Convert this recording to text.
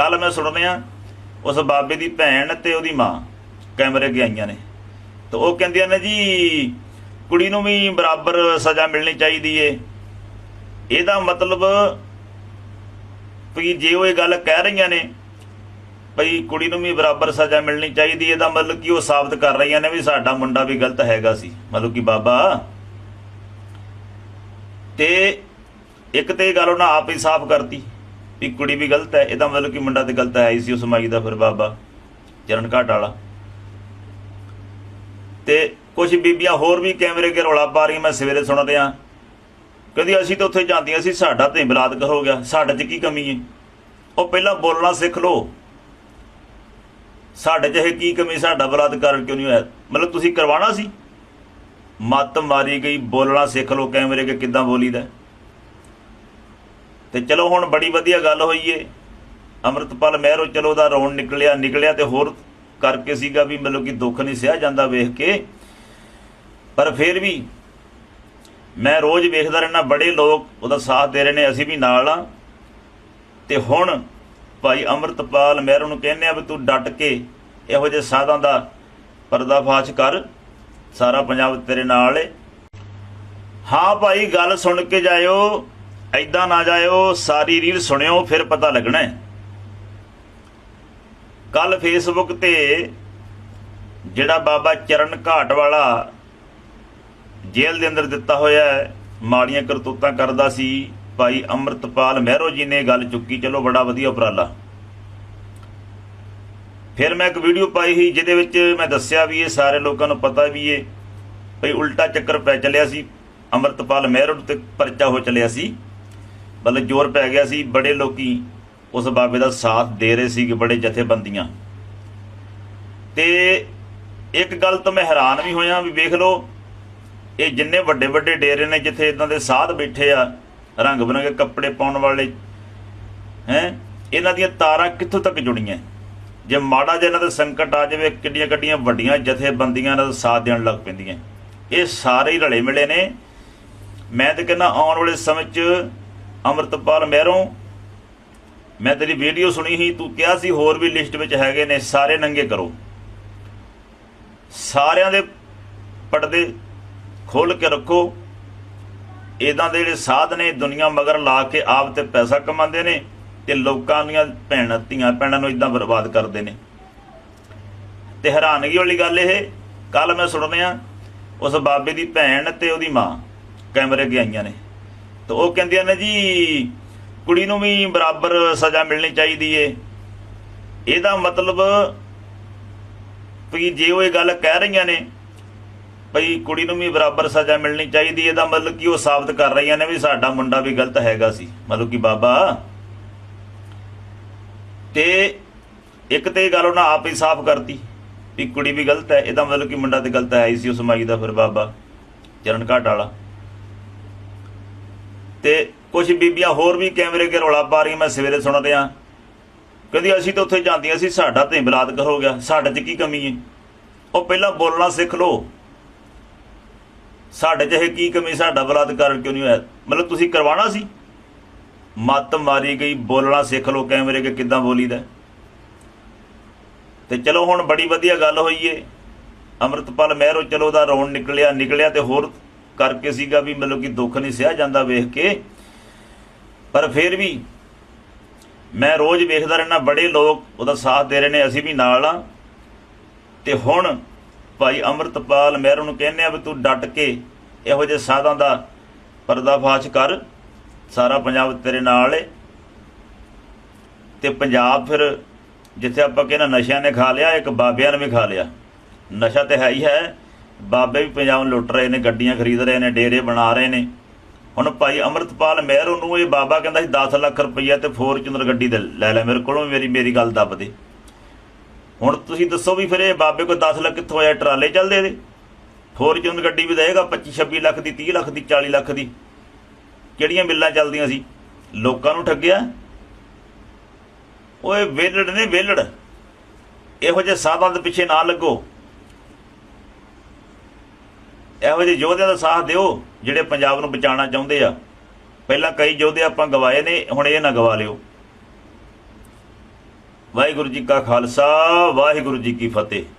ਕੱਲ ਮੈਂ ਸੁਣ ਰਿਹਾ ਉਸ ਬਾਬੇ ਦੀ ਭੈਣ ਤੇ ਉਹਦੀ ਮਾਂ ਕੈਮਰੇ ਅੱਗੇ ਆਈਆਂ ਨੇ। ਤਾਂ ਉਹ ਕਹਿੰਦੀਆਂ ਨੇ ਜੀ, ਕੁੜੀ ਨੂੰ ਵੀ ਬਰਾਬਰ ਸਜ਼ਾ ਮਿਲਣੀ ਚਾਹੀਦੀ ਏ। ਇਹਦਾ ਮਤਲਬ ਵੀ ਜੇ ਉਹ ਇਹ ਗੱਲ ਕਹਿ ਰਹੀਆਂ ਨੇ ਭਈ ਕੁੜੀ ਨੂੰ ਵੀ ਬਰਾਬਰ ਸਜ਼ਾ ਮਿਲਣੀ ਚਾਹੀਦੀ ਇਹਦਾ ਮਤਲਬ ਕਿ ਉਹ ਸਾਬਤ ਕਰ ਰਹੀਆਂ ਨੇ ਵੀ ਸਾਡਾ ਮੁੰਡਾ ਵੀ ਗਲਤ ਹੈਗਾ ਸੀ। ਮਤਲਬ ਕਿ ਬਾਬਾ, ਤੇ ਇੱਕ ਤੇ ਇਹ ਗੱਲ ਉਹਨਾਂ ਆਪ ਹੀ ਸਾਫ਼ ਕਰਤੀ। ਵੀ ਕੁੜੀ ਵੀ ਗਲਤ ਹੈ, ਇਹਦਾ ਮਤਲਬ ਕਿ ਮੁੰਡਾ ਤੇ ਗਲਤ ਹੈ ਹੀ ਸੀ ਉਸ ਮਾਈ ਦਾ ਫਿਰ ਬਾਬਾ ਚਰਨ ਘਾਟ ਵਾਲਾ। ਤੇ ਕੁਝ ਬੀਬੀਆਂ ਹੋਰ ਵੀ ਕੈਮਰੇ ਕੇ ਰੌਲਾ ਪਾ ਰਹੀਆਂ, ਮੈਂ ਸਵੇਰੇ ਸੁਣ ਰਿਹਾ ਕਹਿੰਦੀ, ਅਸੀਂ ਤਾਂ ਉੱਥੇ ਜਾਂਦੀਆਂ ਸੀ, ਸਾਡਾ ਤੇ ਬਲਾਤਕਾਰ ਹੋ ਗਿਆ, ਸਾਡੇ 'ਚ ਕੀ ਕਮੀ ਹੈ? ਉਹ ਪਹਿਲਾਂ ਬੋਲਣਾ ਸਿੱਖ ਲਓ। ਸਾਡੇ 'ਚ ਇਹ ਕੀ ਕਮੀ, ਸਾਡਾ ਬਲਾਤਕਾਰ ਕਿਉਂ ਨਹੀਂ ਹੋਇਆ? ਮਤਲਬ ਤੁਸੀਂ ਕਰਵਾਉਣਾ ਸੀ? ਮੱਤ ਮਾਰੀ ਗਈ, ਬੋਲਣਾ ਸਿੱਖ ਲਓ, ਕੈਮਰੇ ਕੇ ਕਿੱਦਾਂ ਬੋਲੀਦਾ? ਤੇ ਚਲੋ ਹੁਣ ਬੜੀ ਵਧੀਆ ਗੱਲ ਹੋਈ ਏ। ਅੰਮ੍ਰਿਤਪਾਲ ਮਹਿਰੋ ਚਲੋ ਦਾ ਰੌਣ ਨਿਕਲਿਆ ਨਿਕਲਿਆ ਤੇ ਹੋਰ ਕਰਕੇ ਸੀਗਾ ਵੀ ਮਤਲਬ ਕਿ ਦੁੱਖ ਨਹੀਂ ਸਿਆ ਜਾਂਦਾ ਵੇਖ ਕੇ। ਪਰ ਫਿਰ ਵੀ ਮੈਂ ਰੋਜ਼ ਵੇਖਦਾ ਰਹਿਣਾ ਬੜੇ ਲੋਕ ਉਹਦਾ ਸਾਥ ਦੇ ਰਹੇ ਨੇ, ਅਸੀਂ ਵੀ ਨਾਲ ਆ। ਤੇ ਹੁਣ ਭਾਈ ਅੰਮ੍ਰਿਤਪਾਲ ਮਹਿਰੋ ਨੂੰ ਕਹਿੰਦੇ ਆ ਵੀ ਤੂੰ ਡਟ ਕੇ ਇਹੋ ਜਿਹੇ ਸਾਧਾਂ ਦਾ ਪਰਦਾਫਾਸ਼ ਕਰ, ਸਾਰਾ ਪੰਜਾਬ ਤੇਰੇ ਨਾਲ ਏ। ਹਾਂ ਭਾਈ, ਗੱਲ ਸੁਣ ਕੇ ਜਾਇਓ। ਐਦਾਂ ਨਾ ਜਾਇਓ, ਸਾਰੀ ਰੀਲ ਸੁਣਿਓ, ਫਿਰ ਪਤਾ ਲੱਗਣਾ ਹੈ। ਕੱਲ ਫੇਸਬੁੱਕ ਤੇ ਜਿਹੜਾ ਬਾਬਾ ਚਰਨ ਘਾਟ ਵਾਲਾ ਜੇਲ੍ਹ ਦੇ ਅੰਦਰ ਦਿੱਤਾ ਹੋਇਆ ਹੈ, ਮਾੜੀਆਂ ਕਰਤੂਤਾਂ ਕਰਦਾ ਸੀ, ਭਾਈ ਅੰਮ੍ਰਿਤਪਾਲ ਮਹਿਰੋ ਜੀ ਨੇ ਗੱਲ ਚੁੱਕੀ, ਚਲੋ ਬੜਾ ਵਧੀਆ ਉਪਰਾਲਾ। ਫਿਰ ਮੈਂ ਇੱਕ ਵੀਡੀਓ ਪਾਈ ਸੀ, ਜਿਹਦੇ ਵਿੱਚ ਮੈਂ ਦੱਸਿਆ ਵੀ ਇਹ ਸਾਰੇ ਲੋਕਾਂ ਨੂੰ ਪਤਾ ਵੀ ਇਹ ਭਈ ਉਲਟਾ ਚੱਕਰ ਪੈ ਚੱਲਿਆ ਸੀ, ਅੰਮ੍ਰਿਤਪਾਲ ਮਹਿਰੋ ਤੇ ਪਰਚਾ ਹੋ ਚੱਲਿਆ ਸੀ। ਮਤਲਬ ਜ਼ੋਰ ਪੈ ਗਿਆ ਸੀ, ਬੜੇ ਲੋਕੀ ਉਸ ਬਾਬੇ ਦਾ ਸਾਥ ਦੇ ਰਹੇ ਸੀ ਬੜੇ ਜਥੇਬੰਦੀਆਂ। ਤੇ ਇੱਕ ਗੱਲ ਤੋਂ ਮੈਂ ਹੈਰਾਨ ਵੀ ਹੋਇਆ ਵੀ ਵੇਖ ਲਓ, ਇਹ ਜਿੰਨੇ ਵੱਡੇ ਵੱਡੇ ਡੇਰੇ ਨੇ ਜਿੱਥੇ ਇਦਾਂ ਦੇ ਸਾਧ ਬੈਠੇ ਆ, ਰੰਗ ਬਰੰਗੇ ਕੱਪੜੇ ਪਾਉਣ ਵਾਲੇ, ਹੈ, ਇਹਨਾਂ ਦੀਆਂ ਤਾਰਾਂ ਕਿੱਥੋਂ ਤੱਕ ਜੁੜੀਆਂ? ਜੇ ਮਾੜਾ ਜਿਹਾ ਇਹਨਾਂ ਦਾ ਸੰਕਟ ਆ ਜਾਵੇ ਕਿੱਡੀਆਂ ਕਿੱਡੀਆਂ ਵੱਡੀਆਂ ਜਥੇਬੰਦੀਆਂ ਨਾਲ ਸਾਥ ਦੇਣ ਲੱਗ ਪੈਂਦੀਆਂ। ਇਹ ਸਾਰੇ ਹੀ ਰਲੇ ਮਿਲੇ ਨੇ। ਮੈਂ ਤਾਂ ਕਹਿੰਦਾ ਆਉਣ ਵਾਲੇ ਸਮੇਂ 'ਚ ਅਮਰਤਪਾਲ ਮਹਿਰੋਂ। ਮੈਂ ਤੇਰੀ ਵੀਡੀਓ ਸੁਣੀ ਸੀ, ਤੂੰ ਕਿਹਾ ਸੀ ਹੋਰ ਵੀ ਲਿਸਟ ਵਿੱਚ ਹੈਗੇ ਨੇ, ਸਾਰੇ ਨੰਗੇ ਕਰੋ। ਸਾਰਿਆਂ ਦੇ ਪਰਦੇ ਖੋਲ ਕੇ ਰੱਖੋ। ਇਦਾਂ ਦੇ ਜਿਹੜੇ ਸਾਧ ਨੇ, ਦੁਨੀਆ ਮਗਰ ਲਾ ਕੇ ਆਪ ਤੇ ਪੈਸਾ ਕਮਾਉਂਦੇ ਨੇ ਤੇ ਲੋਕਾਂ ਦੀਆਂ ਭੈਣਾਂ, ਧੀਆਂ ਭੈਣਾਂ ਨੂੰ ਇਦਾਂ ਬਰਬਾਦ ਕਰਦੇ ਨੇ। ਤੇ ਹੈਰਾਨਗੀ ਵਾਲੀ ਗੱਲ ਇਹ ਕੱਲ ਮੈਂ ਸੁਣ ਰਿਹਾ ਉਸ ਬਾਬੇ ਦੀ ਭੈਣ ਤੇ ਉਹਦੀ ਮਾਂ ਕੈਮਰੇ ਅੱਗੇ ਆਈਆਂ ਨੇ। ਤੇ ਉਹ ਕਹਿੰਦੀਆਂ ਨੇ ਜੀ, ਕੁੜੀ ਨੂੰ ਵੀ ਬਰਾਬਰ ਸਜ਼ਾ ਮਿਲਣੀ ਚਾਹੀਦੀ ਏ। ਇਹਦਾ ਮਤਲਬ ਵੀ ਜੇ ਉਹ ਇਹ ਗੱਲ ਕਹਿ ਰਹੀਆਂ ਨੇ ਭਈ ਕੁੜੀ ਨੂੰ ਵੀ ਬਰਾਬਰ ਸਜ਼ਾ ਮਿਲਣੀ ਚਾਹੀਦੀ, ਇਹਦਾ ਮਤਲਬ ਕਿ ਉਹ ਸਾਬਤ ਕਰ ਰਹੀਆਂ ਨੇ ਵੀ ਸਾਡਾ ਮੁੰਡਾ ਵੀ ਗਲਤ ਹੈਗਾ ਸੀ। ਮਤਲਬ ਕਿ ਬਾਬਾ, ਤੇ ਇੱਕ ਤੇ ਇਹ ਗੱਲ ਉਹਨਾਂ ਆਪ ਹੀ ਸਾਫ਼ ਕਰਤੀ ਵੀ ਕੁੜੀ ਵੀ ਗਲਤ ਹੈ, ਇਹਦਾ ਮਤਲਬ ਕਿ ਮੁੰਡਾ ਤੇ ਗਲਤ ਹੈ ਹੀ ਸੀ ਉਸ ਮਾਈ ਦਾ ਫਿਰ ਬਾਬਾ, ਚਰਨ ਘਾਟ ਵਾਲਾ। ਤੇ ਕੁਝ ਬੀਬੀਆਂ ਹੋਰ ਵੀ ਕੈਮਰੇ ਕੇ ਰੌਲਾ ਪਾ ਰਹੀਆਂ, ਮੈਂ ਸਵੇਰੇ ਸੁਣ ਰਿਹਾ ਕਹਿੰਦੀ, ਅਸੀਂ ਤਾਂ ਉੱਥੇ ਜਾਂਦੀਆਂ ਸੀ, ਸਾਡਾ ਤੇ ਬਲਾਤਕਾਰ ਹੋ ਗਿਆ, ਸਾਡੇ 'ਚ ਕੀ ਕਮੀ ਹੈ ਉਹ ਪਹਿਲਾਂ ਬੋਲਣਾ ਸਿੱਖ ਲਓ। ਸਾਡੇ 'ਚ ਇਹ ਕੀ ਕਮੀ, ਸਾਡਾ ਬਲਾਤਕਾਰ ਕਿਉਂ ਨਹੀਂ ਹੋਇਆ? ਮਤਲਬ ਤੁਸੀਂ ਕਰਵਾਉਣਾ ਸੀ? ਮੱਤ ਮਾਰੀ ਗਈ, ਬੋਲਣਾ ਸਿੱਖ ਲਓ, ਕੈਮਰੇ ਕੇ ਕਿੱਦਾਂ ਬੋਲੀਦਾ? ਤੇ ਚਲੋ ਹੁਣ ਬੜੀ ਵਧੀਆ ਗੱਲ ਹੋਈ ਏ। ਅੰਮ੍ਰਿਤਪਾਲ ਮਹਿਰੋ ਚਲੋ ਦਾ ਰੌਣ ਨਿਕਲਿਆ ਨਿਕਲਿਆ ਤੇ ਹੋਰ ਕਰਕੇ ਸੀਗਾ ਵੀ ਮਤਲਬ ਕਿ ਦੁੱਖ ਨਹੀਂ ਸਿਆ ਜਾਂਦਾ ਵੇਖ ਕੇ। ਪਰ ਫਿਰ ਵੀ ਮੈਂ ਰੋਜ਼ ਵੇਖਦਾ ਰਹਿਣਾ ਬੜੇ ਲੋਕ ਉਹਦਾ ਸਾਥ ਦੇ ਰਹੇ ਨੇ, ਅਸੀਂ ਵੀ ਨਾਲ ਆ। ਤੇ ਹੁਣ ਭਾਈ ਅੰਮ੍ਰਿਤਪਾਲ ਮਹਿਰੂ ਨੂੰ ਕਹਿੰਦੇ ਆ ਵੀ ਤੂੰ ਡਟ ਕੇ ਇਹੋ ਜਿਹੇ ਸਾਧਾਂ ਦਾ ਪਰਦਾਫਾਸ਼ ਕਰ। ਸਾਰਾ ਪੰਜਾਬ ਤੇਰੇ ਨਾਲ ਏ। ਤੇ ਪੰਜਾਬ ਫਿਰ ਜਿੱਥੇ ਆਪਾਂ ਕਹਿੰਦਾ ਨਸ਼ਿਆਂ ਨੇ ਖਾ ਲਿਆ, ਇੱਕ ਬਾਬਿਆਂ ਨੇ ਵੀ ਖਾ ਲਿਆ। ਨਸ਼ਾ ਤੇ ਹੈ ਹੀ ਹੈ। ਬਾਬੇ ਵੀ ਪੰਜਾਬ ਨੂੰ ਲੁੱਟ ਰਹੇ ਨੇ, ਗੱਡੀਆਂ ਖਰੀਦ ਰਹੇ ਨੇ, ਡੇਰੇ ਬਣਾ ਰਹੇ ਨੇ। ਹੁਣ ਭਾਈ ਅਮਰਤਪਾਲ ਮਹਿਰੋ ਨੂੰ ਇਹ ਬਾਬਾ ਕਹਿੰਦਾ ਸੀ 10 ਲੱਖ ਰੁਪਈਆ ਤੇ ਫੋਰਚੂਨਰ ਗੱਡੀ ਦੇ ਲੈ ਲੈ, ਮੇਰੇ ਕੋਲੋਂ ਮੇਰੀ ਮੇਰੀ ਗੱਲ ਦੱਬ ਦੇ। ਹੁਣ ਤੁਸੀਂ ਦੱਸੋ ਵੀ ਫਿਰ ਇਹ ਬਾਬੇ ਕੋਲ 10 ਲੱਖ ਕਿੱਥੋਂ ਆਇਆ, ਟਰਾਲੇ ਚੱਲਦੇ ਇਹਦੇ? ਫੋਰਚੂਨਰ ਗੱਡੀ ਵੀ ਦੇਗਾ 25 26 ਲੱਖ ਦੀ 30 ਲੱਖ ਦੀ 40 ਲੱਖ ਦੀ। ਕਿਹੜੀਆਂ ਮਿੱਲਾਂ ਚੱਲਦੀਆਂ ਸੀ? ਲੋਕਾਂ ਨੂੰ ਠੱਗਿਆ? ਓਏ ਵੇਲੜ ਨੇ ਵੇਲੜ ਇਹੋ ਜਿਹੇ ਸਾਧਾਂ ਦੇ ਪਿੱਛੇ ਨਾ ਲੱਗੋ। ਇਹੋ ਜਿਹੇ ਯੋਧਿਆਂ ਦਾ ਸਾਥ ਦਿਓ ਜਿਹੜੇ ਪੰਜਾਬ ਨੂੰ ਬਚਾਉਣਾ ਚਾਹੁੰਦੇ ਆ। ਪਹਿਲਾਂ ਕਈ ਯੋਧੇ ਆਪਾਂ ਗਵਾਏ ਨੇ, ਹੁਣ ਇਹ ਨਾ ਗਵਾ ਲਿਓ। ਵਾਹਿਗੁਰੂ ਜੀ ਕਾ ਖਾਲਸਾ, ਵਾਹਿਗੁਰੂ ਜੀ ਕੀ ਫਤਿਹ।